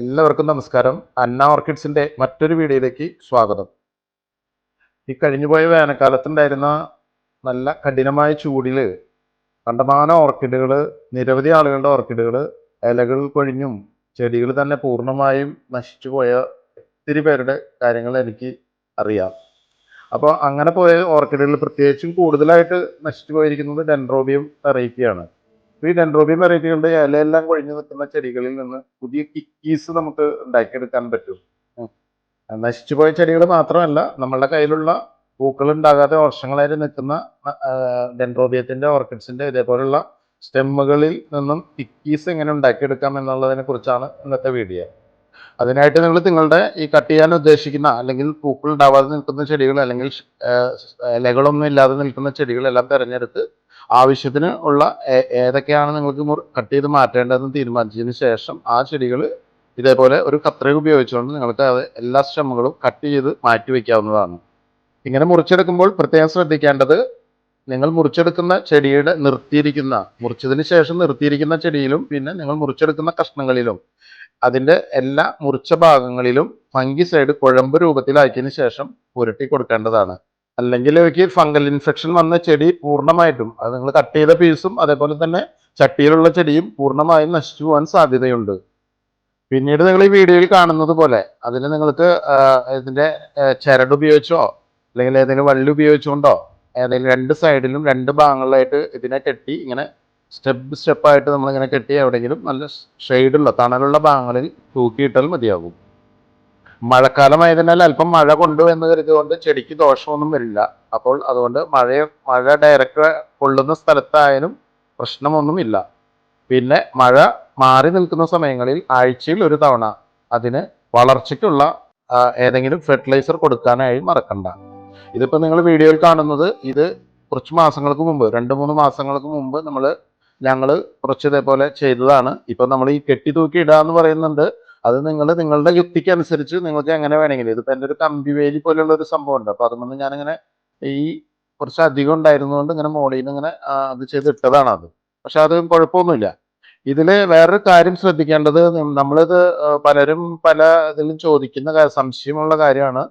എല്ലാവർക്കും നമസ്കാരം. അന്ന ഓർക്കിഡ്സിന്റെ മറ്റൊരു വീഡിയോയിലേക്ക് സ്വാഗതം. ഈ കഴിഞ്ഞുപോയ വേനൽക്കാലത്തുണ്ടായിരുന്ന നല്ല കഠിനമായ ചൂടിൽ കണ്ടമാന ഓർക്കിഡുകൾ നിരവധി ആളുകളുടെ ഓർക്കിഡുകൾ ഇലകൾ കൊഴിഞ്ഞും ചെടികൾ തന്നെ പൂർണമായും നശിച്ചു പോയ ഒത്തിരി പേരുടെ കാര്യങ്ങൾ എനിക്ക് അറിയാം. അപ്പോൾ അങ്ങനെ പോയ ഓർക്കിഡുകൾ പ്രത്യേകിച്ചും കൂടുതലായിട്ട് നശിച്ചു പോയിരിക്കുന്നത് ഡെൻഡ്രോബിയം വെറൈറ്റിയാണ് ഈ ഡെൻഡ്രോബിയം വെറൈറ്റികളുടെ ഇലയെല്ലാം കൊഴിഞ്ഞു നിൽക്കുന്ന ചെടികളിൽ നിന്ന് പുതിയ കിക്കീസ് നമുക്ക് ഉണ്ടാക്കിയെടുക്കാൻ പറ്റും. നശിച്ചുപോയ ചെടികൾ മാത്രമല്ല നമ്മളുടെ കയ്യിലുള്ള പൂക്കൾ ഉണ്ടാകാതെ വർഷങ്ങളായിട്ട് നിൽക്കുന്ന ഡെൻഡ്രോബിയത്തിന്റെ ഓർക്കിഡ്സിന്റെ ഇതേപോലുള്ള സ്റ്റെമ്മുകളിൽ നിന്നും കിക്കീസ് എങ്ങനെ ഉണ്ടാക്കിയെടുക്കാം എന്നുള്ളതിനെ കുറിച്ചാണ് ഇന്നത്തെ വീഡിയോ അതിനായിട്ട് നിങ്ങൾ നിങ്ങളുടെ ഈ കട്ട് ചെയ്യാൻ ഉദ്ദേശിക്കുന്ന അല്ലെങ്കിൽ പൂക്കൾ ഉണ്ടാവാതെ നിൽക്കുന്ന ചെടികൾ അല്ലെങ്കിൽ ഇലകളൊന്നും ഇല്ലാതെ നിൽക്കുന്ന ചെടികളെല്ലാം തിരഞ്ഞെടുത്ത് ആവശ്യത്തിന് ഉള്ള ഏതൊക്കെയാണ് നിങ്ങൾക്ക് കട്ട് ചെയ്ത് മാറ്റേണ്ടതെന്ന് തീരുമാനിച്ചതിന് ശേഷം ആ ചെടികൾ ഇതേപോലെ ഒരു കത്രിക ഉപയോഗിച്ചുകൊണ്ട് നിങ്ങൾക്ക് അത് എല്ലാ സ്റ്റെമ്മുകളും കട്ട് ചെയ്ത് മാറ്റി വയ്ക്കാവുന്നതാണ് ഇങ്ങനെ മുറിച്ചെടുക്കുമ്പോൾ പ്രത്യേകം ശ്രദ്ധിക്കേണ്ടത് നിങ്ങൾ മുറിച്ചെടുക്കുന്ന ചെടിയുടെ നിർത്തിയിരിക്കുന്ന മുറിച്ചതിന് ശേഷം നിർത്തിയിരിക്കുന്ന ചെടിയിലും പിന്നെ നിങ്ങൾ മുറിച്ചെടുക്കുന്ന കഷ്ണങ്ങളിലും അതിന്റെ എല്ലാ മുറിച്ച ഭാഗങ്ങളിലും ഫംഗിസൈഡ് കുഴമ്പ് രൂപത്തിലാക്കിയതിന് ശേഷം പുരട്ടി കൊടുക്കേണ്ടതാണ്. അല്ലെങ്കിൽ അവയ്ക്ക് ഫംഗൽ ഇൻഫെക്ഷൻ വന്ന ചെടി പൂർണമായിട്ടും. അത് നിങ്ങൾ കട്ട് ചെയ്ത പീസും അതേപോലെ തന്നെ ചട്ടിയിലുള്ള ചെടിയും പൂർണമായും നശിച്ചു പോകാൻ സാധ്യതയുണ്ട്. പിന്നീട് നിങ്ങൾ ഈ വീഡിയോയിൽ കാണുന്നത് പോലെ അതിന് നിങ്ങൾക്ക് ഇതിന്റെ ചരട് ഉപയോഗിച്ചോ അല്ലെങ്കിൽ ഏതെങ്കിലും വള്ളി ഉപയോഗിച്ചുകൊണ്ടോ ഏതെങ്കിലും രണ്ട് സൈഡിലും രണ്ട് ഭാഗങ്ങളിലായിട്ട് ഇതിനെ കെട്ടി ഇങ്ങനെ സ്റ്റെപ്പ് സ്റ്റെപ്പായിട്ട് നമ്മളിങ്ങനെ കെട്ടി എവിടെയെങ്കിലും നല്ല ഷെയ്ഡുള്ള തണലുള്ള ഭാഗങ്ങളിൽ തൂക്കിയിട്ടാൽ മതിയാകും. മഴക്കാലമായതിനാൽ അല്പം മഴ കൊണ്ടു എന്ന് കരുതുകൊണ്ട് ചെടിക്ക് ദോഷമൊന്നും വരില്ല. അപ്പോൾ അതുകൊണ്ട് മഴയെ മഴ ഡയറക്റ്റ് കൊള്ളുന്ന സ്ഥലത്തായാലും പ്രശ്നമൊന്നുമില്ല. പിന്നെ മഴ മാറി നിൽക്കുന്ന സമയങ്ങളിൽ ആഴ്ചയിൽ ഒരു തവണ അതിന് വളർച്ചയ്ക്കുള്ള ഏതെങ്കിലും ഫെർട്ടിലൈസർ കൊടുക്കാനായി മറക്കണ്ട. ഇതിപ്പോൾ നിങ്ങൾ വീഡിയോയിൽ കാണുന്നത് ഇത് കുറച്ച് മാസങ്ങൾക്ക് മുമ്പ് രണ്ട് മൂന്ന് മാസങ്ങൾക്ക് മുമ്പ് നമ്മൾ ഞങ്ങൾ കുറച്ച് ഇതേപോലെ ചെയ്തതാണ്. ഇപ്പം നമ്മൾ ഈ കെട്ടി തൂക്കി ഇടാന്ന് പറയുന്നുണ്ട്. അത് നിങ്ങൾ നിങ്ങളുടെ യുക്തിക്ക് അനുസരിച്ച് നിങ്ങൾക്ക് എങ്ങനെ വേണമെങ്കിലും ഇതിപ്പോൾ എന്റെ ഒരു കമ്പി വേലി പോലെയുള്ള ഒരു സംഭവം ഉണ്ട് അപ്പോൾ അതുകൊണ്ട് ഞാനിങ്ങനെ ഈ കുറച്ച് അധികം ഉണ്ടായിരുന്നതുകൊണ്ട് ഇങ്ങനെ മോളിൽ നിന്ന് ഇങ്ങനെ അത് ചെയ്തിട്ടതാണ് അത്. പക്ഷെ അത് കുഴപ്പമൊന്നുമില്ല. ഇതിൽ വേറൊരു കാര്യം ശ്രദ്ധിക്കേണ്ടത് നമ്മളിത് പലരും പല ഇതിലും ചോദിക്കുന്ന സംശയമുള്ള കാര്യമാണ്.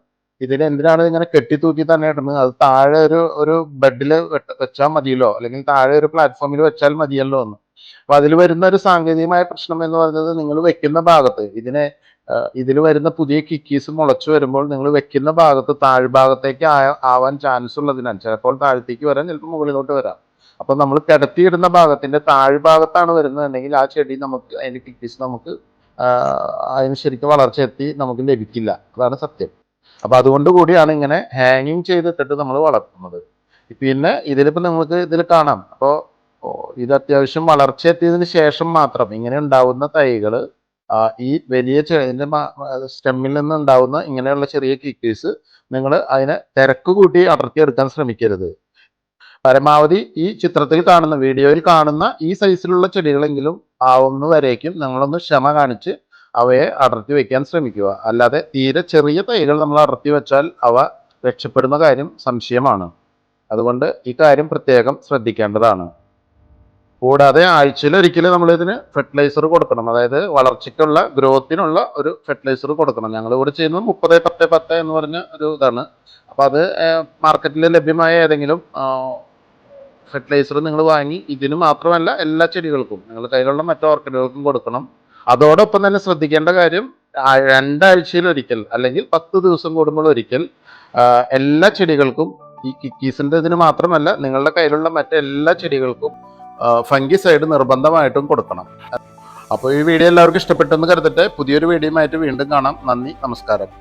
ഇതിൽ എന്തിനാണ് ഇങ്ങനെ കെട്ടിത്തൂക്കി തന്നെ ഇടുന്നത്? അത് താഴെ ഒരു ഒരു ബെഡിൽ വെച്ചാൽ മതിയല്ലോ? അല്ലെങ്കിൽ താഴെ ഒരു പ്ലാറ്റ്ഫോമിൽ വെച്ചാൽ മതിയല്ലോ എന്ന്. അപ്പൊ അതിൽ വരുന്ന ഒരു സാങ്കേതികമായ പ്രശ്നം എന്ന് പറയുന്നത് നിങ്ങൾ വെക്കുന്ന ഭാഗത്ത് ഇതിനെ ഇതിൽ വരുന്ന പുതിയ കിക്കീസ് മുളച്ചു വരുമ്പോൾ നിങ്ങൾ വെക്കുന്ന ഭാഗത്ത് താഴ്ഭാഗത്തേക്ക് ആവാൻ ചാൻസ് ഉള്ളതിനാൽ ചിലപ്പോൾ താഴത്തേക്ക് വരാം ചിലപ്പോൾ മുകളിലോട്ട് വരാം. അപ്പൊ നമ്മൾ കിടത്തിയിടുന്ന ഭാഗത്തിന്റെ താഴ്ഭാഗത്താണ് വരുന്നതെങ്കിൽ ആ ചെടി നമുക്ക് അതിന്റെ കിക്കീസ് നമുക്ക് അതിന് ശരിക്കും വളർച്ച എത്തി നമുക്ക് ലഭിക്കില്ല. അതാണ് സത്യം. അപ്പൊ അതുകൊണ്ട് കൂടിയാണ് ഇങ്ങനെ ഹാങ്ങിങ് ചെയ്തിട്ടിട്ട് നമ്മൾ വളർത്തുന്നത്. പിന്നെ ഇതിലിപ്പോ നിങ്ങൾക്ക് ഇതിൽ കാണാം. അപ്പോൾ ഇത് അത്യാവശ്യം വളർച്ച എത്തിയതിന് ശേഷം മാത്രം ഇങ്ങനെ ഉണ്ടാവുന്ന തൈകൾ ഈ വലിയ ഇതിന്റെ സ്റ്റെമ്മിൽ നിന്ന് ഉണ്ടാവുന്ന ഇങ്ങനെയുള്ള ചെറിയ കിക്കീസ് നിങ്ങൾ അതിനെ തിരക്ക് കൂട്ടി അടർത്തിയെടുക്കാൻ ശ്രമിക്കരുത്. പരമാവധി ഈ ചിത്രത്തിൽ കാണുന്ന വീഡിയോയിൽ കാണുന്ന ഈ സൈസിലുള്ള ചെടികളെങ്കിലും ആവുന്ന വരേക്കും നിങ്ങളൊന്ന് ക്ഷമ കാണിച്ച് അവയെ അടർത്തി വയ്ക്കാൻ ശ്രമിക്കുക. അല്ലാതെ തീരെ ചെറിയ തൈകൾ നമ്മൾ അടർത്തി വെച്ചാൽ അവ രക്ഷപ്പെടുന്ന കാര്യം സംശയമാണ്. അതുകൊണ്ട് ഈ കാര്യം പ്രത്യേകം ശ്രദ്ധിക്കേണ്ടതാണ്. കൂടാതെ ആഴ്ചയിൽ ഒരിക്കലും നമ്മൾ ഇതിന് ഫെർട്ടിലൈസർ കൊടുക്കണം. അതായത് വളർച്ചയ്ക്കുള്ള ഗ്രോത്തിനുള്ള ഒരു ഫെർട്ടിലൈസർ കൊടുക്കണം. ഞങ്ങൾ ഇവിടെ ചെയ്യുന്നത് മുപ്പത് പത്ത് പത്ത് എന്ന് പറഞ്ഞ ഒരു ഇതാണ്. അപ്പോൾ അത് മാർക്കറ്റിൽ ലഭ്യമായ ഏതെങ്കിലും ഫെർട്ടിലൈസർ നിങ്ങൾ വാങ്ങി ഇതിന് മാത്രമല്ല എല്ലാ ചെടികൾക്കും നിങ്ങളുടെ കയ്യിലുള്ള മറ്റു ഓർക്കിഡുകൾക്കും കൊടുക്കണം. അതോടൊപ്പം തന്നെ ശ്രദ്ധിക്കേണ്ട കാര്യം രണ്ടാഴ്ചയിൽ ഒരിക്കൽ അല്ലെങ്കിൽ പത്ത് ദിവസം കൂടുമ്പോൾ ഒരിക്കൽ എല്ലാ ചെടികൾക്കും ഈ കിക്കീസിന്റെ ഇതിന് മാത്രമല്ല നിങ്ങളുടെ കയ്യിലുള്ള മറ്റെല്ലാ ചെടികൾക്കും ഫംഗിസൈഡ് നിർബന്ധമായിട്ടും കൊടുക്കണം. അപ്പോൾ ഈ വീഡിയോ എല്ലാവർക്കും ഇഷ്ടപ്പെട്ടെന്ന് കരുതട്ടെ. പുതിയൊരു വീഡിയോയുമായിട്ട് വീണ്ടും കാണാം. നന്ദി നമസ്കാരം.